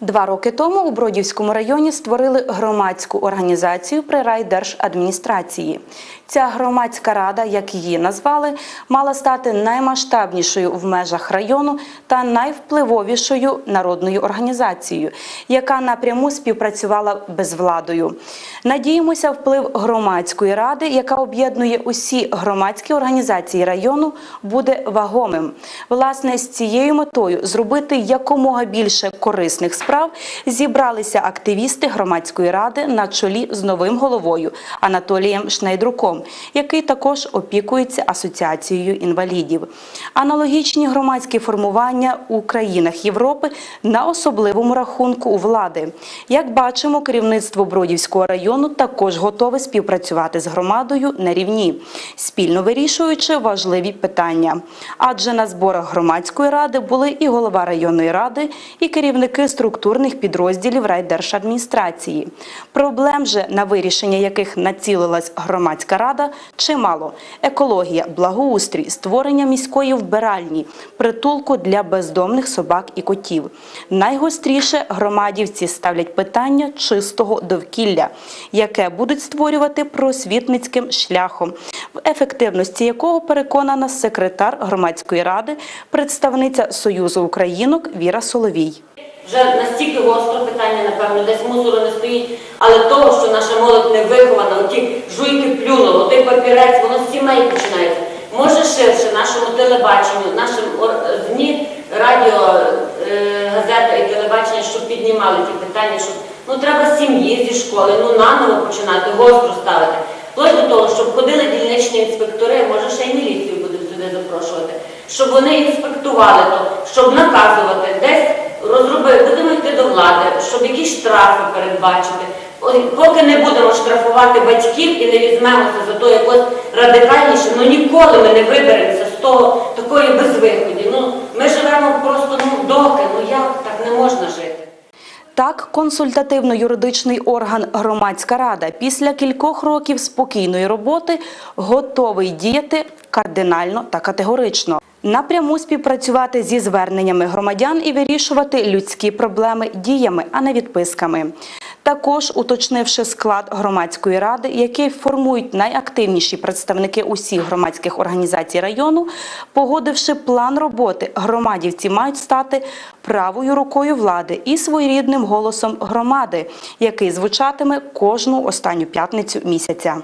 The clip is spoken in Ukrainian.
Два роки тому у Бродівському районі створили громадську організацію при райдержадміністрації. Ця громадська рада, як її назвали, мала стати наймасштабнішою в межах району та найвпливовішою народною організацією, яка напряму співпрацювала безвладою. Надіємося, вплив громадської ради, яка об'єднує усі громадські організації району, буде вагомим. Власне, з цією метою зробити якомога більше корисних справ зібралися активісти громадської ради на чолі з новим головою Анатолієм Шнайдруком, який також опікується асоціацією інвалідів. Аналогічні громадські формування у країнах Європи на особливому рахунку у влади. Як бачимо, керівництво Бродівського району також готове співпрацювати з громадою на рівні, спільно вирішуючи важливі питання. Адже на зборах громадської ради були і голова районної ради, і керівники структурних підрозділів райдержадміністрації. Проблем же, на вирішення яких націлилась громадська рада, чимало: екологія, благоустрій, створення міської вбиральні, притулку для бездомних собак і котів. Найгостріше громадівці ставлять питання чистого довкілля, яке будуть створювати просвітницьким шляхом, в ефективності якого переконана секретар громадської ради, представниця Союзу Українок Віра Соловій. Вже настільки гостро питання, напевно, десь мусору не стоїть, але того, що наша молодь не вихована, оті жуйки плюнули, отий папірець, воно з сімей починається. Може ширше нашому телебаченню, нашим ЗМІ, радіо, е, газета і телебачення, щоб піднімали ті питання, щоб ну треба сім'ї, зі школи, ну наново починати, гостро ставити. Вплоть до того, щоб ходили дільничні інспектори, може ще й міліцію будемо сюди запрошувати, щоб вони інспектували то, щоб наказувати, десь розробити, будемо йти до влади, щоб якісь штрафи передбачити. Поки не будемо штрафувати батьків і не візьмемося за то якось радикальніше, ну ніколи ми не виберемося з того такої безвиході. Ну ми живемо просто ну доки, ну як так не можна жити. Так, консультативно-юридичний орган Громадська рада після кількох років спокійної роботи готовий діяти кардинально та категорично. Напряму співпрацювати зі зверненнями громадян і вирішувати людські проблеми діями, а не відписками. Також уточнивши склад громадської ради, який формують найактивніші представники усіх громадських організацій району, погодивши план роботи, громадівці мають стати правою рукою влади і своєрідним голосом громади, який звучатиме кожну останню п'ятницю місяця.